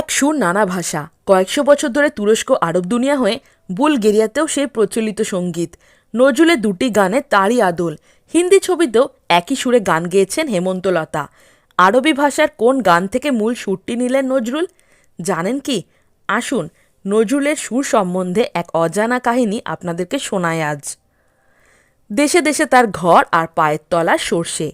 এক সুর নানা ভাষা। কয়েকশো বছর ধরে তুরস্ক আরব দুনিয়া হয়ে বুলগেরিয়াতেও সেই প্রচলিত সংগীত। নজরুলের দুটি গানে তারই আদল। হিন্দি ছবিতেও একই সুরে গান গেয়েছেন হেমন্তলতা। আরবি ভাষার কোন গান থেকে মূল সুরটি নিলেন নজরুল? জানেন কি? আসুন নজরুলের সুর সম্বন্ধে এক অজানা কাহিনী আপনাদেরকে শোনায় আজ। দেশে দেশে তার ঘর আর পায়ের তলা সর্ষে।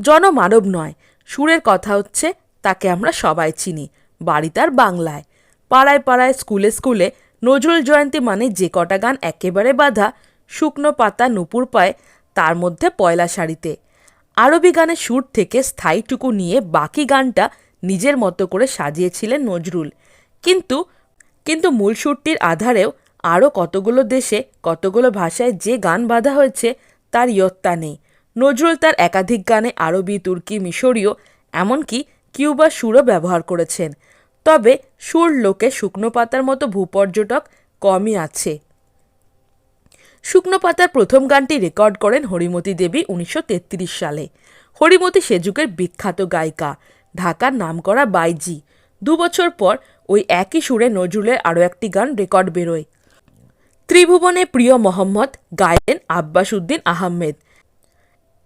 জনমানব নয়। সুরের কথা হচ্ছে, তাকে আমরা সবাই চিনি। বাড়ি তার বাংলায়। পাড়ায় পাড়ায়, স্কুলে স্কুলে নজরুল জয়ন্তী মানে যে কটা গান একেবারে বাঁধা, শুকনো পাতা নুপুর পায় তার মধ্যে পয়লা শাড়িতে। আরবি গানের সুর থেকে স্থায়ীটুকু নিয়ে বাকি গানটা নিজের মতো করে সাজিয়েছিলেন নজরুল। কিন্তু কিন্তু মূল সুরটির আধারেও আরও কতগুলো দেশে, কতগুলো ভাষায় যে গান বাঁধা হয়েছে তার ইয়ত্তা নেই। নজরুল তার একাধিক গানে আরবি, তুর্কি, মিশরীয়, এমনকি কিউবা সুরও ব্যবহার করেছেন। তবে সুর লোকে শুকনো পাতার মতো ভূপর্যটক কমই আছে। শুকনো পাতার প্রথম গানটি রেকর্ড করেন হরিমতি দেবী উনিশশো সালে। হরিমতি সে যুগের বিখ্যাত গায়িকা। ঢাকার নামকরা বাইজি। দু বছর পর ওই একই সুরে নজরুলের আরও একটি গান রেকর্ড বেরোয়। ত্রিভুবনে প্রিয় মোহাম্মদ গাইলেন আব্বাস উদ্দিন আহমেদ।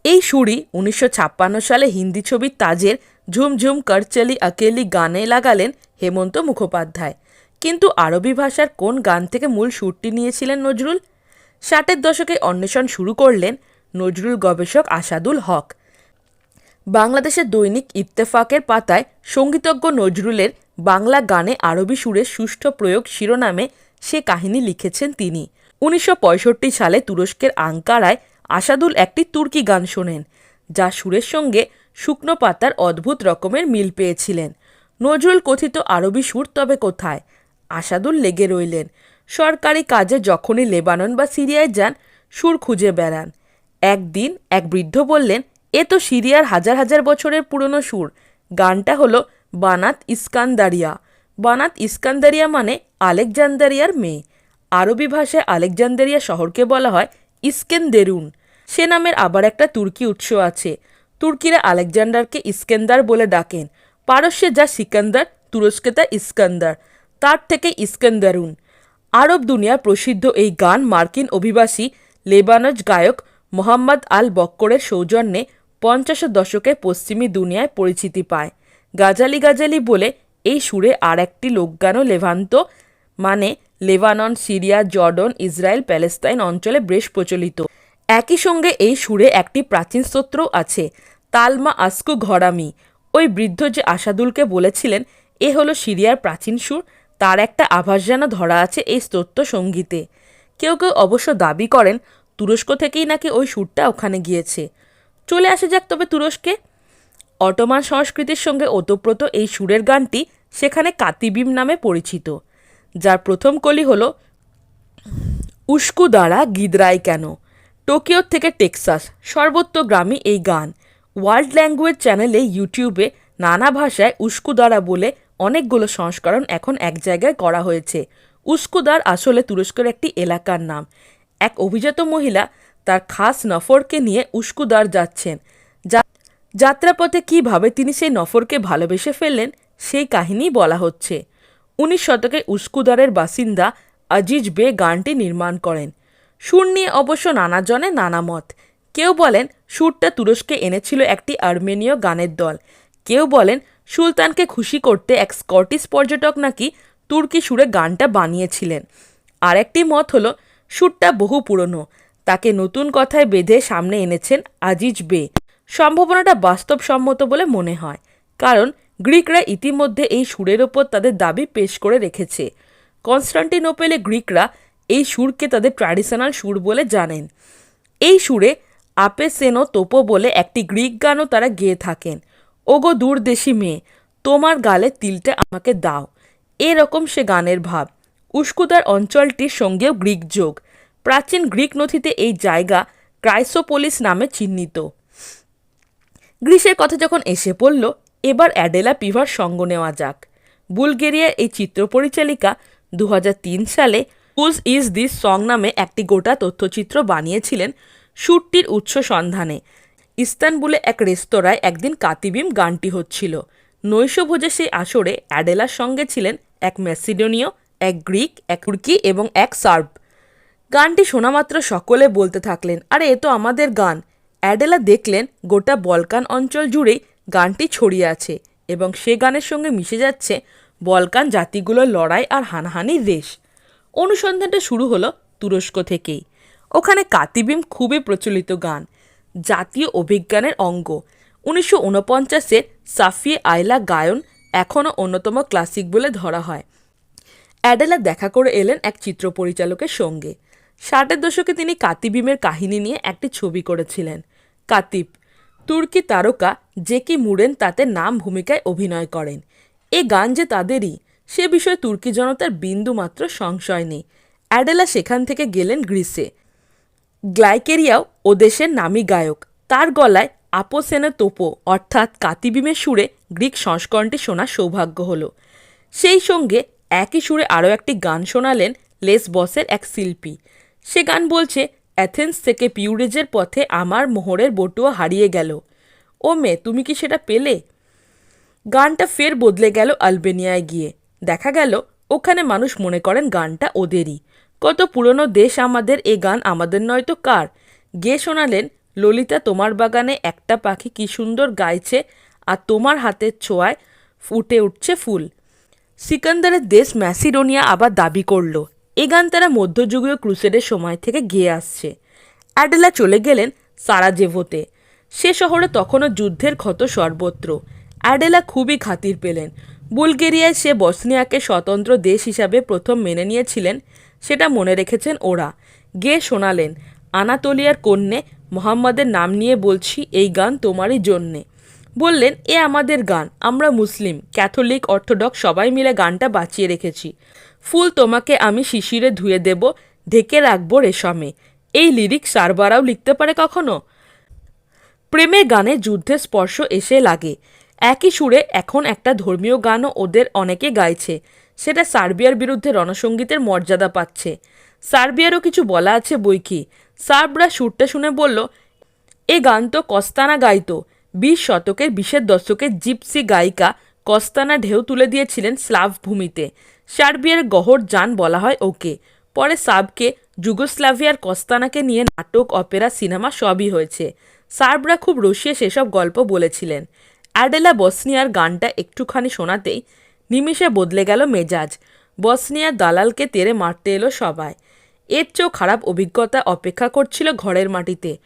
এই সুরই উনিশশো ছাপ্পান্ন সালে হিন্দি ছবি তাজের ঝুমঝুম করচলি আকেলি গানে লাগালেন হেমন্ত মুখোপাধ্যায়। কিন্তু আরবি ভাষার কোন গান থেকে মূল সুরটি নিয়েছিলেন নজরুল? ষাটের দশকে অন্বেষণ শুরু করলেন নজরুল গবেষক আসাদুল হক। বাংলাদেশের দৈনিক ইত্তেফাকের পাতায় সঙ্গীতজ্ঞ নজরুলের বাংলা গানে আরবি সুরের সুষ্ঠু প্রয়োগ শিরোনামে সে কাহিনী লিখেছেন তিনি। উনিশশো পঁয়ষট্টি সালে তুরস্কের আঙ্কারায় আসাদুল একটি তুর্কি গান শোনেন, যা সুরের সঙ্গে শুকনো পাতার অদ্ভুত রকমের মিল পেয়েছিলেন। নজরুল কথিত আরবি সুর তবে কোথায়? আসাদুল লেগে রইলেন। সরকারি কাজে যখনই লেবানন বা সিরিয়ায় যান, সুর খুঁজে বেড়ান। একদিন এক বৃদ্ধ বললেন, এ তো সিরিয়ার হাজার হাজার বছরের পুরনো সুর। গানটা হলো বানাত ইস্কান্দারিয়া। বানাত ইস্কান্দারিয়া মানে আলেকজান্দারিয়ার মেয়ে। আরবি ভাষায় আলেকজান্দারিয়া শহরকে বলা হয় ইস্কেন্দেরুন। সে নামের আবার একটা তুর্কি উৎস আছে। তুর্কিরা আলেকজান্ডারকে ইস্কেন্দার বলে ডাকেন। পারস্যে যা সিকান্দার, তুরস্কে তা ইস্কান্দার, তার থেকে ইস্কেন্দারুন। আরব দুনিয়ার প্রসিদ্ধ এই গান মার্কিন অভিবাসী লেবানজ গায়ক মোহাম্মদ আল বক্করের সৌজন্যে পঞ্চাশের দশকে পশ্চিমী দুনিয়ায় পরিচিতি পায়। গাজালি গাজালি বলে এই সুরে আর একটি লোকগানও লেভান্ত মানে Lebanon, Syria, Jordan, Israel, Palestine অঞ্চলে বেশ প্রচলিত। একই সঙ্গে এই সুরে একটি প্রাচীন স্তোত্রও আছে, তালমা আসকু ঘরামি ওই বৃদ্ধ যে আসাদুলকে বলেছিলেন, এ হলো সিরিয়ার প্রাচীন সুর, তার একটা আভাস যেন ধরা আছে এই স্তোত্র সঙ্গীতে। কেউ কেউ অবশ্য দাবি করেন, তুরস্ক থেকেই নাকি ওই সুরটা ওখানে গিয়েছে। চলে আসা যাক তবে তুরস্কে। অটোমান সংস্কৃতির সঙ্গে ওতপ্রোত এই সুরের গানটি সেখানে কাতিবিম নামে পরিচিত, যার প্রথম কলি হল, উস্কু দ্বারা গিদরাই কেন? টোকিওর থেকে টেক্সাস সর্বত্র গ্রামে এই গান। ওয়ার্ল্ড ল্যাঙ্গুয়েজ চ্যানেলে ইউটিউবে নানা ভাষায় উস্কুদারা বলে অনেকগুলো সংস্করণ এখন এক জায়গায় করা হয়েছে। উস্কুদার আসলে তুরস্কের একটি এলাকার নাম। এক অভিজাত মহিলা তার খাস নফরকে নিয়ে উস্কুদার যাচ্ছেন। যাত্রাপথে কীভাবে তিনি সেই নফরকে ভালোবেসে ফেললেন, সেই কাহিনী বলা হচ্ছে। উনিশ শতকে উস্কুদারের বাসিন্দা আজিজ বে গানটি নির্মাণ করেন। সুর নিয়ে অবশ্য নানাজনে নানা মত। কেউ বলেন সুরটা তুরস্কে এনেছিল একটি আর্মেনীয় গানের দল। কেউ বলেন সুলতানকে খুশি করতে এক স্কটিশ পর্যটক নাকি তুর্কি সুরে গানটা বানিয়েছিলেন। আরেকটি মত হলো, সুরটা বহু পুরনো। তাকে নতুন কথায় বেঁধে সামনে এনেছেন আজিজ বে। সম্ভাবনাটা বাস্তবসম্মত বলে মনে হয়। কারণ গ্রিকরা ইতিমধ্যে এই সুরের ওপর তাদের দাবি পেশ করে রেখেছে। কনস্টান্টিনোপেলে গ্রিকরা এই সুরকে তাদের ট্র্যাডিশনাল সুর বলে জানেন। এই সুরে আপে সেনো তোপো বলে একটি গ্রিক গানও তারা গেয়ে থাকেন। ওগো দূরদেশি মেয়ে, তোমার গালে তিলটা আমাকে দাও। এরকম সে গানের ভাব। উস্কুদার অঞ্চলটির সঙ্গেও গ্রিক যোগ। প্রাচীন গ্রিক নথিতে এই জায়গা ক্রাইসোপোলিস নামে চিহ্নিত। গ্রিসের কথা যখন এসে পড়ল, এবার অ্যাডেলা পিভার সঙ্গ নেওয়া যাক। বুলগেরিয়ার এই চিত্র পরিচালিকা দু হাজার তিন সালে হুজ ইজ দিস সং নামে একটি গোটা তথ্যচিত্র বানিয়েছিলেন শ্যুটটির উৎস সন্ধানে। ইস্তানবুলে এক রেস্তোরাঁয় একদিন কাতিবিম গানটি হচ্ছিল। নৈশভোজে সেই আসরে অ্যাডেলার সঙ্গে ছিলেন এক ম্যাসিডোনীয় এক গ্রিক, এক তুর্কি এবং এক সার্ব। গানটি শোনামাত্র সকলে বলতে থাকলেন, আরে, এ তো আমাদের গান। অ্যাডেলা দেখলেন, গোটা বলকান অঞ্চল জুড়েই গানটি ছড়িয়ে আছে এবং সে গানের সঙ্গে মিশে যাচ্ছে বলকান জাতিগুলোর লড়াই আর হানাহানির রেশ। অনুসন্ধানটা শুরু হলো তুরস্ক থেকেই। ওখানে কাতিবিম খুবই প্রচলিত গান, জাতীয় অভিজ্ঞানের অঙ্গ। উনিশশো উনপঞ্চাশের সাফিয়ে আয়লা গায়ন এখনও অন্যতম ক্লাসিক বলে ধরা হয়। অ্যাডেলা দেখা করে এলেন এক চিত্র পরিচালকের সঙ্গে। ষাটের দশকে তিনি কাতিবিমের কাহিনী নিয়ে একটি ছবি করেছিলেন, কাতিব, তুর্কি তারকা যে জেকি মুরেন তাতে নাম ভূমিকায় অভিনয় করেন। এ গান যে তাদেরই, সে বিষয়ে তুর্কি জনতার বিন্দু মাত্র সংশয় নেই। অ্যাডেলা সেখান থেকে গেলেন গ্রিসে। গ্লাইকেরিয়াও ও দেশের নামী গায়ক। তার গলায় আপোসেনে তোপো, অর্থাৎ কাতিবিমের সুরে গ্রিক সংস্করণটি শোনার সৌভাগ্য হলো। সেই সঙ্গে একই সুরে আরও একটি গান শোনালেন লেস বসের এক শিল্পী। সে গান বলছে, অ্যাথেন্স থেকে পিউরেজের পথে আমার মোহরের বটুয়া হারিয়ে গেল। ও মেয়ে তুমি কি সেটা পেলে? গানটা ফের বদলে গেল আলবেনিয়ায় গিয়ে। দেখা গেল, ওখানে মানুষ মনে করেন গানটা ওদেরই। কত পুরনো দেশ আমাদের, এ গান আমাদের নয় তো কার? গে শোনালেন, ললিতা তোমার বাগানে একটা পাখি কি সুন্দর গাইছে আর তোমার হাতের ছোঁয়ায় ফুটে উঠছে ফুল। সিকান্দারের দেশ ম্যাসিডোনিয়া আবার দাবি করল। এ গান তারা মধ্যযুগীয় ক্রুসেডের সময় থেকে গেয়ে আসছে। অ্যাডেলা চলে গেলেন সারাজেভোতে। সে শহরে তখনও যুদ্ধের ক্ষত সর্বত্র। অ্যাডেলা খুবই খাতির পেলেন। বুলগেরিয়ায় সে বসনিয়াকে স্বতন্ত্র দেশ হিসাবে প্রথম মেনে নিয়েছিলেন সেটা মনে রেখেছেন ওরা। গে শোনালেন, আনাতোলিয়ার কন্যে মোহাম্মদের নাম নিয়ে বলছি এই গান তোমারই জন্যে। বললেন, এ আমাদের গান, আমরা মুসলিম, ক্যাথলিক, অর্থোডক্স, সবাই মিলে গানটা বাঁচিয়ে রেখেছি। ফুল তোমাকে আমি শিশিরে ধুয়ে দেব, ঢেকে রাখব রেশমে। এই লিরিক সারবারাও লিখতে পারে কখনো? প্রেমে গানে যুদ্ধের স্পর্শ এসে লাগে। একই সুরে এখন একটা ধর্মীয় গানও ওদের অনেকে গাইছে। সেটা সার্বিয়ার বিরুদ্ধে রণসঙ্গীতের মর্যাদা পাচ্ছে। সার্বিয়ারও কিছু বলা আছে বই কি সার্বরা সুরটা শুনে বলল, এ গান তো কস্তানা গাইতো। বিশ শতকের বিশের দশকের জিপসি গায়িকা কস্তানা ঢেউ তুলে দিয়েছিলেন স্লাভ ভূমিতে। সার্বিয়ার গহর যান বলা হয় ওকে। পরে সাবকে যুগোস্লাভিয়ার কস্তানাকে নিয়ে নাটক, অপেরা, সিনেমা সবই হয়েছে। সার্বরা খুব রসিয়ে সেসব গল্প বলেছিলেন। অ্যাডেলা বসনিয়ার গানটা একটুখানি শোনাতেই নিমিষে বদলে গেল মেজাজ। বসনিয়ার দালালকে তেরে মারতে এলো সবাই। এর চেয়েও খারাপ অভিজ্ঞতা অপেক্ষা করছিল ঘরের মাটিতে।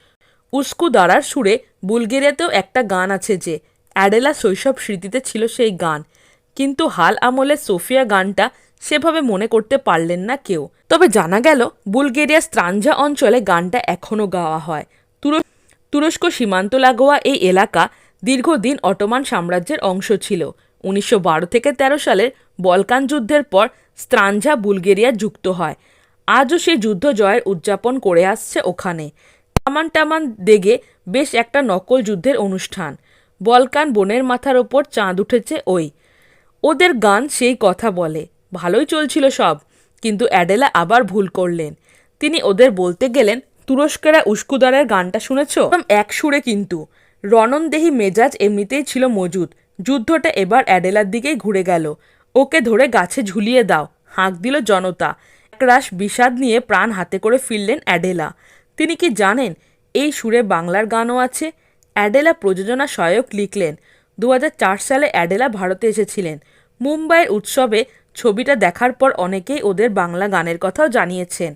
উস্কু দাঁড়ার সুরে বুলগেরিয়াতেও একটা গান আছে যে, অ্যাডেলা শৈশব স্মৃতিতে ছিল সেই গান। কিন্তু হাল আমলে সোফিয়া গানটা সেভাবে মনে করতে পারলেন না কেউ। তবে জানা গেল, বুলগেরিয়ার স্ত্রাঞ্জা অঞ্চলে গানটা এখনও গাওয়া হয়। তুরস্ক তুরস্ক সীমান্ত লাগোয়া এই এলাকা দীর্ঘদিন অটোমান সাম্রাজ্যের অংশ ছিল। উনিশশো বারো থেকে ১৩ সালের বলকান যুদ্ধের পর স্ত্রাঞ্জা বুলগেরিয়া যুক্ত হয়। আজও সেই যুদ্ধ জয়ের উদযাপন করে আসছে ওখানে। টামান টামান দেগে বেশ একটা নকল যুদ্ধের অনুষ্ঠান। বলকান বনের মাথার ওপর চাঁদ উঠেছে ওই। ওদের গান সেই কথা বলে। ভালোই চলছিল সব, কিন্তু অ্যাডেলা আবার ভুল করলেন। তিনি ওদের বলতে গেলেন, তুরস্কেরা উস্কুদারের গানটা শুনেছ? এক সুরে কিন্তু। রণনদেহী মেজাজ এমনিতেই ছিল মজুদ। যুদ্ধটা এবার অ্যাডেলার দিকেই ঘুরে গেল। ওকে ধরে গাছে ঝুলিয়ে দাও, হাঁক দিল জনতা। একরাশ বিষাদ নিয়ে প্রাণ হাতে করে ফিরলেন অ্যাডেলা। তিনি কি জানেন এই সুরে বাংলার গানও আছে? অ্যাডেলা প্রযোজনা সহায়ক লিখলেন দু হাজার চার সালে অ্যাডেলা ভারতে এসেছিলেন। মুম্বাইয়ের উৎসবে ছবিটা দেখার পর অনেকেই ওদের বাংলা গানের কথাও জানিয়েছেন।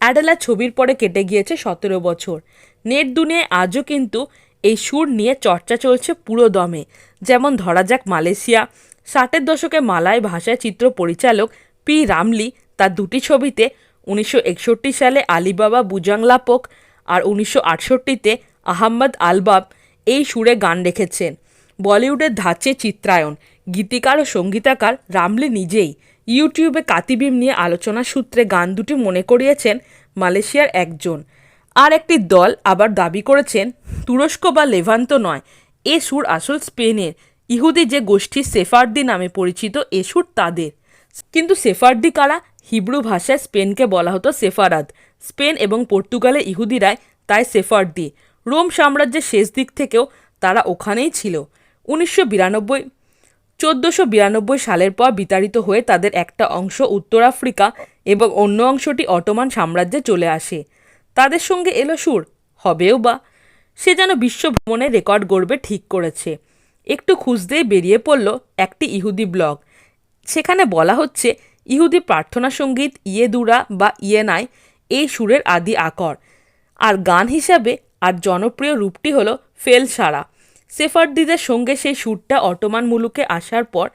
অ্যাডেলা ছবির পরে কেটে গিয়েছে সতেরো বছর। নেট দুনিয়ায় আজও কিন্তু এই সুর নিয়ে চর্চা চলছে পুরো দমে। যেমন ধরা যাক মালয়েশিয়া। ষাটের দশকে মালায় ভাষায় চিত্র পরিচালক পি রামলি তার দুটি ছবিতে উনিশশো একষট্টি সালে আলিবাবা বুজাংলাপোক আর উনিশশো আটষট্টিতে আহম্মদ আলবাব এই সুরে গান রেখেছেন। বলিউডের ধাঁচে চিত্রায়ন গীতিকার ও সঙ্গীতাকার রামলি নিজেই ইউটিউবে কাতিবিম নিয়ে আলোচনা সূত্রে গান দুটি মনে করিয়েছেন মালয়েশিয়ার একজন। আর একটি দল আবার দাবি করেছেন, তুরস্ক বা লেভান্ত নয়। এ সুর আসল স্পেনের। ইহুদি যে গোষ্ঠী সেফার্দি নামে পরিচিত, এ সুর তাদের। কিন্তু সেফার্দি কারা? হিব্রু ভাষায় স্পেনকে বলা হতো সেফারাদ। স্পেন এবং পর্তুগালে ইহুদিরাই তাই সেফার্দি। রোম সাম্রাজ্যের শেষ দিক থেকেও তারা ওখানেই ছিল। উনিশশো বিরানব্বই, চোদ্দোশো বিরানব্বই সালের পর বিতাড়িত হয়ে তাদের একটা অংশ উত্তর আফ্রিকা এবং অন্য অংশটি অটোমান সাম্রাজ্যে চলে আসে। তাদের সঙ্গে এলো সুর, হবেও বা। সে যেন বিশ্ব ভ্রমণের রেকর্ড গড়বে ঠিক করেছে। একটু খুঁজতেই বেরিয়ে পড়ল একটি ইহুদি ব্লগ। সেখানে বলা হচ্ছে, ইহুদি প্রার্থনা সংগীত ইয়েদুরা বা ইয়েনাই এই সুরের আদি আকর। আর গান হিসাবে আর জনপ্রিয় রূপটি হলো ফেলসারা সেফার্দিদের সঙ্গে সেই সুরটা অটোমান মুলুকে আসার পর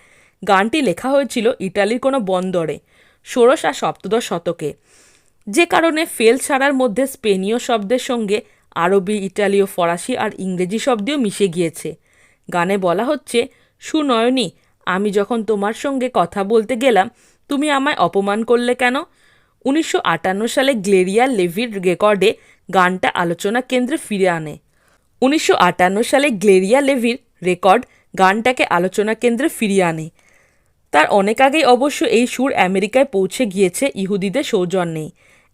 গানটি লেখা হয়েছিল ইটালির কোনো বন্দরে, ষোড়শ আর সপ্তদশ শতকে। যে কারণে ফেল ছাড়ার মধ্যে স্পেনীয় শব্দের সঙ্গে আরবি, ইটালীয়, ফরাসি আর ইংরেজি শব্দও মিশে গিয়েছে। গানে বলা হচ্ছে, সুনয়নী, আমি যখন তোমার সঙ্গে কথা বলতে গেলাম, তুমি আমায় অপমান করলে কেন? উনিশশো আটান্ন সালে গ্লেরিয়া লেভির রেকর্ডে গানটা আলোচনা কেন্দ্রে ফিরে আনে। উনিশশো আটান্ন সালে গ্লেরিয়া লেভির রেকর্ড গানটাকে আলোচনা কেন্দ্রে ফিরিয়ে আনে। তার অনেক আগেই অবশ্য এই সুর আমেরিকায় পৌঁছে গিয়েছে, ইহুদিদের সৌজন্যেই।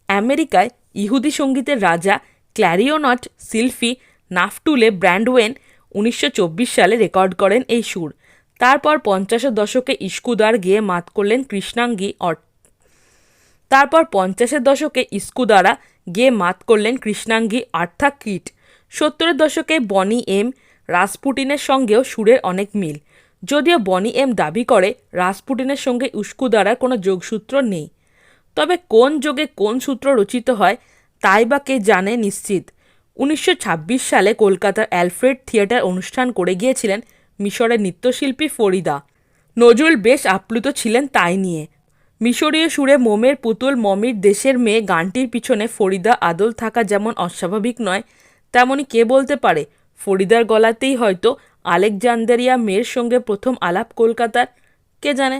আমেরিকায় ইহুদি সঙ্গীতের রাজা ক্ল্যারিওনট সিলফি নাফটুলে ব্র্যান্ডওয়েন উনিশশো চব্বিশ সালে রেকর্ড করেন এই সুর। তারপর পঞ্চাশের দশকে ইস্কুদার গিয়ে মাত করলেন কৃষ্ণাঙ্গী অট। তারপর পঞ্চাশের দশকে ইস্কুদারা গিয়ে মাত করলেন কৃষ্ণাঙ্গী আর্থা কিট। সত্তরের দশকে বনি এম রাসপুটিনের সঙ্গেও সুরের অনেক মিল। যদিও বনি এম দাবি করে রাসপুটিনের সঙ্গে উস্কুদারার কোনো যোগসূত্র নেই। তবে কোন যোগে কোন সূত্র রচিত হয়, তাই বা কে জানে নিশ্চিত। উনিশশো ছাব্বিশ সালে কলকাতার অ্যালফ্রেড থিয়েটার অনুষ্ঠান করে গিয়েছিলেন মিশরের নৃত্যশিল্পী ফরিদা। নজরুল বেশ আপ্লুত ছিলেন তাই নিয়ে। মিশরীয় সুরে মোমের পুতুল মমির দেশের মেয়ে গানটির পিছনে ফরিদা আদল থাকা যেমন অস্বাভাবিক নয়, তেমনি কে বলতে পারে? ফরিদার গলাতেই হয়তো আলেকজান্দারিয়া মেয়ের সঙ্গে প্রথম আলাপ কলকাতার, কে জানে?